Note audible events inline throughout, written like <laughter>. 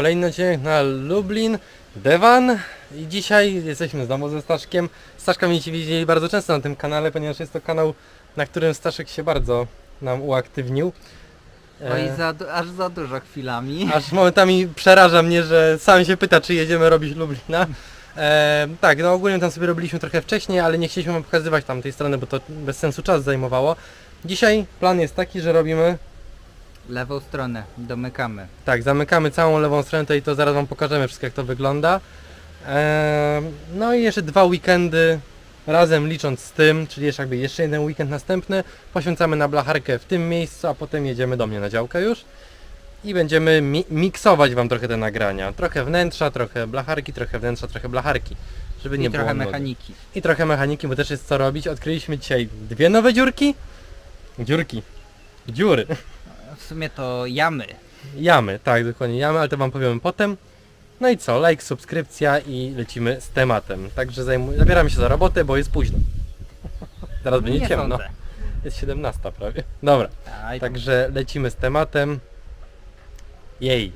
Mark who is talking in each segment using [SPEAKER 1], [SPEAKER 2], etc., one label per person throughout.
[SPEAKER 1] Kolejny odcinek na Lublin, Devan i dzisiaj jesteśmy znowu ze Staszkiem. Staszka będziecie widzieli bardzo często na tym kanale, ponieważ jest to kanał, na którym Staszek się bardzo nam uaktywnił.
[SPEAKER 2] Oj,
[SPEAKER 1] E,
[SPEAKER 2] za, aż za dużo chwilami. <laughs>
[SPEAKER 1] Aż momentami przeraża mnie, że sam się pyta, czy jedziemy robić Lublina. E, tak, no ogólnie tam sobie robiliśmy trochę wcześniej, ale nie chcieliśmy wam pokazywać tamtej strony, bo to bez sensu czas zajmowało. Dzisiaj plan jest taki, że robimy
[SPEAKER 2] Lewą stronę, domykamy.
[SPEAKER 1] Tak, zamykamy całą lewą stronę tutaj to zaraz wam pokażemy wszystko jak to wygląda. Ehm, no i jeszcze dwa weekendy razem licząc z tym, czyli jeszcze jakby jeszcze jeden weekend następny, poświęcamy na blacharkę w tym miejscu, a potem jedziemy do mnie na działkę już i będziemy mi miksować wam trochę te nagrania. Trochę wnętrza, trochę blacharki, trochę wnętrza, trochę blacharki. Żeby nie
[SPEAKER 2] I trochę
[SPEAKER 1] było
[SPEAKER 2] mechaniki.
[SPEAKER 1] I trochę mechaniki, bo też jest co robić. Odkryliśmy dzisiaj dwie nowe dziurki. Dziurki. Dziury.
[SPEAKER 2] W sumie to jamy.
[SPEAKER 1] Jamy, tak, dokładnie jamy, ale to wam powiemy potem. No i co, like, subskrypcja i lecimy z tematem. Także zajmu- zabieramy się za robotę, bo jest późno. Teraz będzie
[SPEAKER 2] nie
[SPEAKER 1] ciemno.
[SPEAKER 2] sądzę.
[SPEAKER 1] Jest 17 prawie. Dobra,
[SPEAKER 2] Aj,
[SPEAKER 1] także lecimy z tematem. Jej.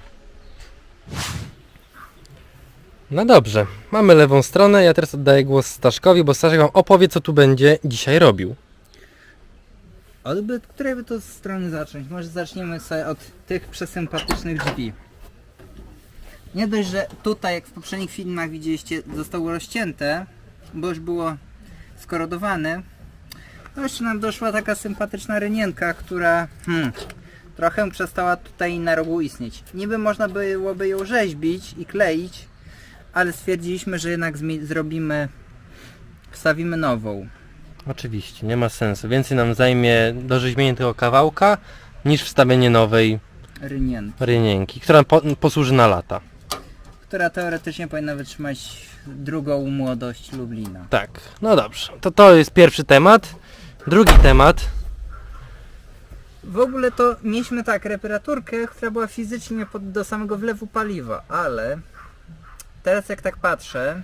[SPEAKER 1] No dobrze, mamy lewą stronę, ja teraz oddaję głos Staszkowi, bo Staszek wam opowie, co tu będzie dzisiaj robił.
[SPEAKER 2] Od której by to strony zacząć? Może zaczniemy sobie od tych przesympatycznych drzwi. Nie dość, że tutaj, jak w poprzednich filmach widzieliście, zostało rozcięte, bo już było skorodowane, to jeszcze nam doszła taka sympatyczna rynienka, która hmm, trochę przestała tutaj na rogu istnieć. Niby można byłoby ją rzeźbić i kleić, ale stwierdziliśmy, że jednak zrobimy, wstawimy nową.
[SPEAKER 1] Oczywiście, nie ma sensu. Więcej nam zajmie dorzeźbienie tego kawałka, niż wstawienie nowej
[SPEAKER 2] Rynienki.
[SPEAKER 1] rynienki, która po, posłuży na lata.
[SPEAKER 2] która teoretycznie powinna wytrzymać drugą młodość Lublina.
[SPEAKER 1] Tak, no dobrze. To to jest pierwszy temat. Drugi temat.
[SPEAKER 2] W ogóle to mieliśmy tak, reparaturkę, która była fizycznie pod, do samego wlewu paliwa, ale teraz jak tak patrzę,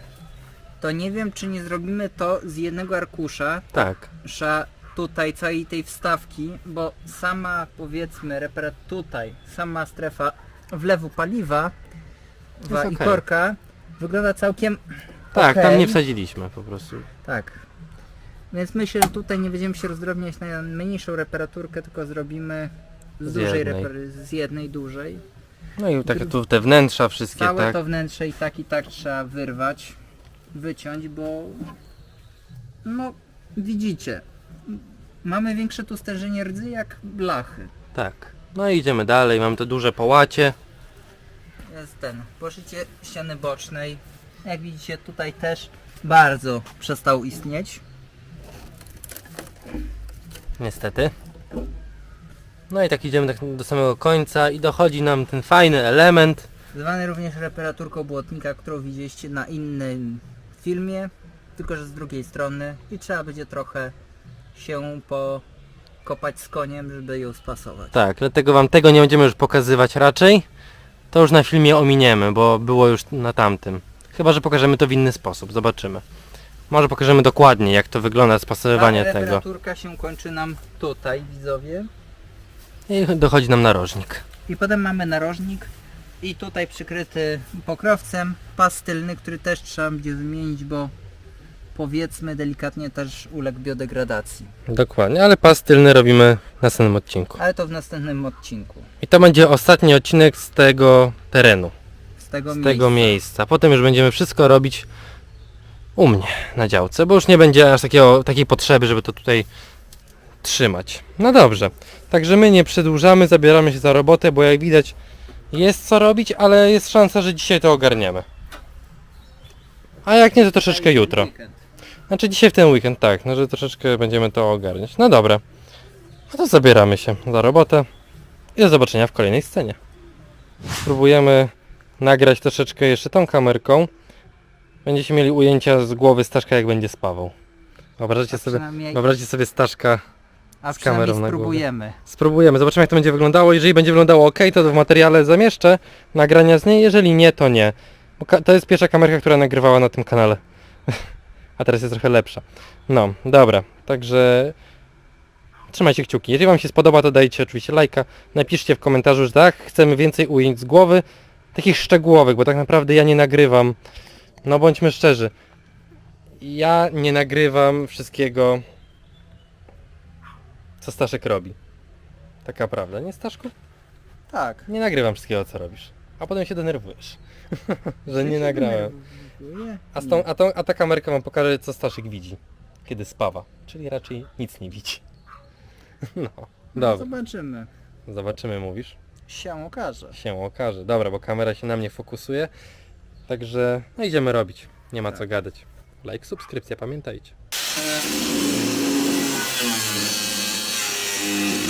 [SPEAKER 2] to nie wiem czy nie zrobimy to z jednego arkusza,
[SPEAKER 1] Tak,
[SPEAKER 2] sza tutaj całej tej wstawki, bo sama powiedzmy repara tutaj, sama strefa wlewu paliwa wa, i
[SPEAKER 1] okej.
[SPEAKER 2] korka wygląda całkiem
[SPEAKER 1] tak, tam
[SPEAKER 2] Okej.
[SPEAKER 1] nie wsadziliśmy po prostu.
[SPEAKER 2] Tak. Więc myślę, że tutaj nie będziemy się rozdrobniać na mniejszą reparaturkę, tylko zrobimy z,
[SPEAKER 1] Z
[SPEAKER 2] dużej
[SPEAKER 1] jednej.
[SPEAKER 2] reper- z jednej dużej.
[SPEAKER 1] No i tak tu te wnętrza wszystkie,
[SPEAKER 2] Całe
[SPEAKER 1] tak.
[SPEAKER 2] to wnętrze i tak i tak trzeba wyrwać, wyciąć, bo no widzicie, mamy większe tu stężenie rdzy jak blachy.
[SPEAKER 1] Tak. No i idziemy dalej, mam te duże połacie.
[SPEAKER 2] Jest ten, poszycie ściany bocznej. Jak widzicie tutaj też bardzo przestał istnieć.
[SPEAKER 1] Niestety. No i tak idziemy tak do samego końca i dochodzi nam ten fajny element.
[SPEAKER 2] Zwany również reparaturką błotnika, którą widzieliście na innym filmie, tylko że z drugiej strony i trzeba będzie trochę się pokopać z koniem, żeby ją spasować.
[SPEAKER 1] Tak, dlatego wam tego nie będziemy już pokazywać raczej. To już na filmie ominiemy, bo było już na tamtym. Chyba, że pokażemy to w inny sposób, zobaczymy. Może pokażemy dokładnie, jak to wygląda spasowywanie
[SPEAKER 2] Ta
[SPEAKER 1] tego.
[SPEAKER 2] reparaturka się kończy nam tutaj, widzowie.
[SPEAKER 1] I dochodzi nam narożnik.
[SPEAKER 2] I potem mamy narożnik i tutaj przykryty pokrowcem pas tylny, który też trzeba będzie wymienić, bo powiedzmy delikatnie też uległ biodegradacji.
[SPEAKER 1] Dokładnie, ale pas tylny robimy w następnym odcinku.
[SPEAKER 2] Ale to w następnym odcinku.
[SPEAKER 1] I to będzie ostatni odcinek z tego terenu,
[SPEAKER 2] Z tego
[SPEAKER 1] z
[SPEAKER 2] miejsca.
[SPEAKER 1] tego miejsca. Potem już będziemy wszystko robić u mnie na działce, bo już nie będzie aż takiego, takiej potrzeby, żeby to tutaj trzymać. No dobrze, także my nie przedłużamy, zabieramy się za robotę, bo jak widać jest co robić, ale jest szansa, że dzisiaj to ogarniemy. A jak nie, to troszeczkę jutro. Znaczy dzisiaj w ten weekend, tak, no że troszeczkę będziemy to ogarniać. No dobra. No to zabieramy się za robotę i do zobaczenia w kolejnej scenie. Spróbujemy nagrać troszeczkę jeszcze tą kamerką. Będziecie mieli ujęcia z głowy Staszka jak będzie spawał. Wyobraźcie
[SPEAKER 2] A
[SPEAKER 1] sobie,
[SPEAKER 2] przynajmniej,
[SPEAKER 1] wyobraźcie sobie Staszka.
[SPEAKER 2] A
[SPEAKER 1] z kamerą na głowie.
[SPEAKER 2] spróbujemy.
[SPEAKER 1] Spróbujemy, zobaczymy jak to będzie wyglądało. Jeżeli będzie wyglądało ok, to w materiale zamieszczę nagrania z niej, jeżeli nie, to nie. Bo to jest pierwsza kamerka, która nagrywała na tym kanale. <laughs> A teraz jest trochę lepsza. No, dobra, także trzymajcie kciuki. Jeżeli Wam się spodoba, to dajcie oczywiście lajka. Napiszcie w komentarzu, że tak, chcemy więcej ujęć z głowy. takich szczegółowych, bo tak naprawdę ja nie nagrywam, no bądźmy szczerzy, ja nie nagrywam wszystkiego, co Staszek robi. Taka prawda, nie Staszku?
[SPEAKER 2] Tak.
[SPEAKER 1] Nie nagrywam wszystkiego, co robisz. A potem się denerwujesz, <laughs> że nie nagrałem.
[SPEAKER 2] Nie.
[SPEAKER 1] A, z tą, a, tą, a ta kamerka wam pokaże, co Staszek widzi, kiedy spawa. Czyli raczej nic nie widzi. <laughs> No,
[SPEAKER 2] No,
[SPEAKER 1] dobra.
[SPEAKER 2] zobaczymy.
[SPEAKER 1] Zobaczymy, mówisz.
[SPEAKER 2] Się okaże.
[SPEAKER 1] Się okaże. Dobra, bo kamera się na mnie fokusuje. Także no idziemy robić. Nie ma co gadać. Like, subskrypcja, pamiętajcie. Mm-hmm.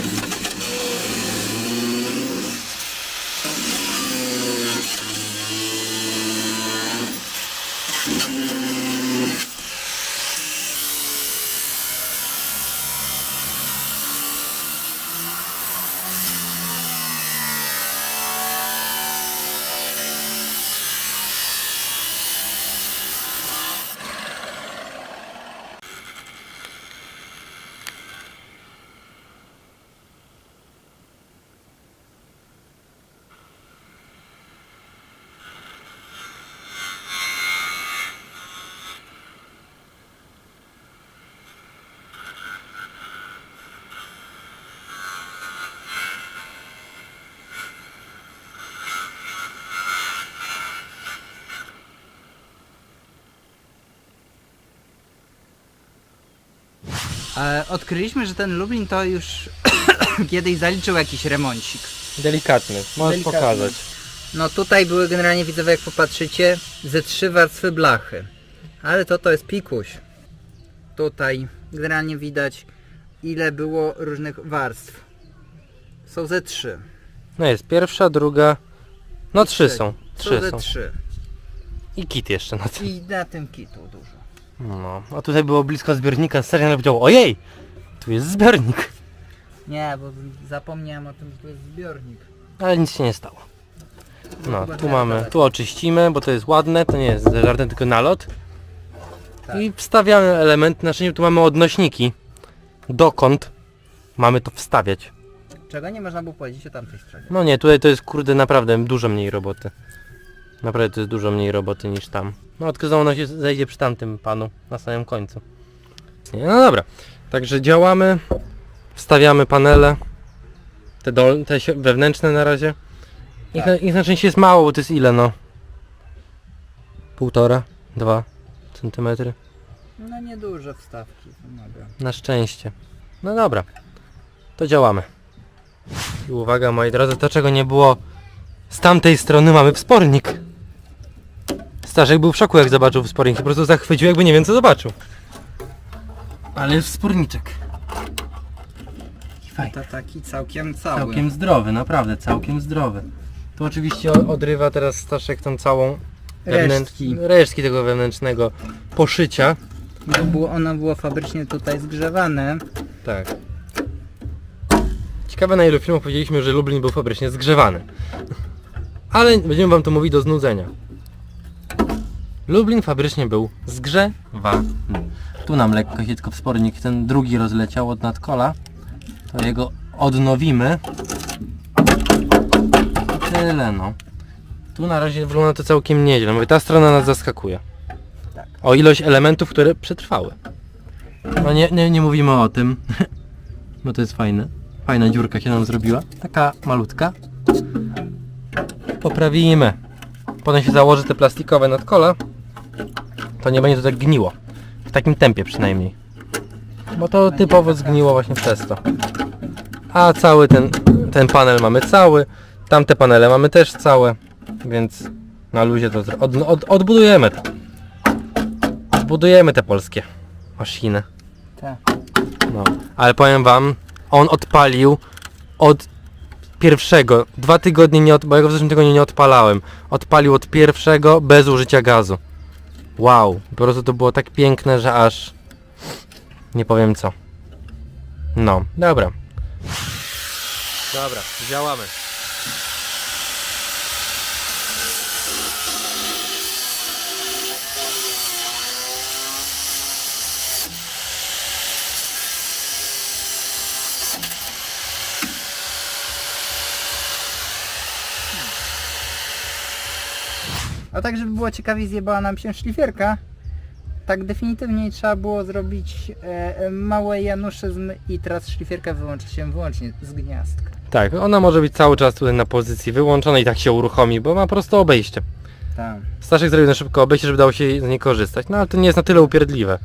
[SPEAKER 2] E, odkryliśmy, że ten Lublin to już <coughs> kiedyś zaliczył jakiś remoncik.
[SPEAKER 1] Delikatny. Możesz
[SPEAKER 2] Delikatny.
[SPEAKER 1] pokazać.
[SPEAKER 2] No tutaj były generalnie widzowie jak popatrzycie ze trzy warstwy blachy. Ale to to jest pikuś. Tutaj generalnie widać ile było różnych warstw. Są ze trzy.
[SPEAKER 1] No jest pierwsza, druga. No trzy
[SPEAKER 2] trzy.
[SPEAKER 1] są.
[SPEAKER 2] Są
[SPEAKER 1] Trzy
[SPEAKER 2] ze
[SPEAKER 1] są.
[SPEAKER 2] trzy.
[SPEAKER 1] I kit jeszcze na tym.
[SPEAKER 2] I na tym kitu dużo.
[SPEAKER 1] No. A tutaj było blisko zbiornika. Serial powiedział, ojej! Tu jest zbiornik.
[SPEAKER 2] Nie, bo zapomniałem o tym, że to jest zbiornik.
[SPEAKER 1] Ale nic się nie stało. No,
[SPEAKER 2] Chyba
[SPEAKER 1] tu mamy, tu oczyścimy, bo to jest ładne, to nie jest żaden tylko nalot.
[SPEAKER 2] Tak.
[SPEAKER 1] I wstawiamy elementy, znaczy tu mamy odnośniki. Dokąd mamy to wstawiać.
[SPEAKER 2] Czego nie można było powiedzieć o tamtej stronie.
[SPEAKER 1] No nie, tutaj to jest kurde naprawdę dużo mniej roboty. Naprawdę to jest dużo mniej roboty niż tam. No odkryzą ono się zejdzie przy tamtym panu na samym końcu. Nie, no dobra. Także działamy. Wstawiamy panele. Te, dol, te wewnętrzne na razie. Ich,
[SPEAKER 2] Tak.
[SPEAKER 1] na, ich na szczęście jest mało, bo to jest ile no? Półtora, dwa centymetry.
[SPEAKER 2] No nieduże wstawki wymaga.
[SPEAKER 1] Na szczęście. No dobra. To działamy. I uwaga moi drodzy, to czego nie było z tamtej strony mamy wspornik. Staszek był w szoku jak zobaczył wspornik, po prostu zachwycił jakby nie wiem co zobaczył. Ale jest wsporniczek. Fajny.
[SPEAKER 2] To taki całkiem cały.
[SPEAKER 1] Całkiem zdrowy, naprawdę całkiem zdrowy. Tu oczywiście o- odrywa teraz Staszek tą całą
[SPEAKER 2] Resztki.
[SPEAKER 1] resztki tego wewnętrznego poszycia.
[SPEAKER 2] Bo było, ono było fabrycznie tutaj zgrzewane.
[SPEAKER 1] Tak. Ciekawe na ilu filmów powiedzieliśmy, że Lublin był fabrycznie zgrzewany. Ale będziemy wam to mówić do znudzenia. Lublin fabrycznie był zgrzewany. Tu nam lekko się tylko wspornik ten drugi rozleciał od nadkola. To jego odnowimy. I tyle no. Tu na razie wygląda to całkiem nieźle. Mówię, ta strona nas zaskakuje. O ilość elementów, które przetrwały. No nie, nie, nie mówimy o tym, <laughs> bo to jest fajne. Fajna dziurka się nam zrobiła. Taka malutka. Poprawimy. Potem się założy te plastikowe nadkola. To nie będzie to tak gniło. W takim tempie przynajmniej. Bo to typowo zgniło właśnie przez to. A cały ten, ten panel mamy cały. Tamte panele mamy też całe. Więc na luzie to od, od, odbudujemy to. Odbudujemy te polskie maszyny.
[SPEAKER 2] Tak.
[SPEAKER 1] No, ale powiem wam, on odpalił od pierwszego, dwa tygodnie nie od, bo ja go w zeszłym tygodniu nie odpalałem. Odpalił od pierwszego bez użycia gazu. Wow, po prostu to było tak piękne, że aż nie powiem co. No, dobra. Dobra, działamy.
[SPEAKER 2] A tak, żeby było ciekawiej, zjebała nam się szlifierka. Tak definitywnie trzeba było zrobić e, e, małe januszyzm i teraz szlifierka wyłączy się wyłącznie z gniazdka.
[SPEAKER 1] Tak, ona może być cały czas tutaj na pozycji wyłączonej i tak się uruchomi, bo ma prosto obejście.
[SPEAKER 2] Tak.
[SPEAKER 1] Staszek zrobił na szybko obejście, żeby dało się z niej korzystać, no ale to nie jest na tyle upierdliwe.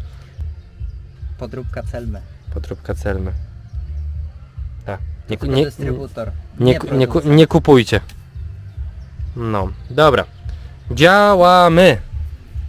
[SPEAKER 2] Podróbka celmy.
[SPEAKER 1] Podróbka celmy. Tak. Nie, nie,
[SPEAKER 2] dystrybutor.
[SPEAKER 1] nie, nie, ku-
[SPEAKER 2] producent.
[SPEAKER 1] nie kupujcie. No, dobra. Działamy.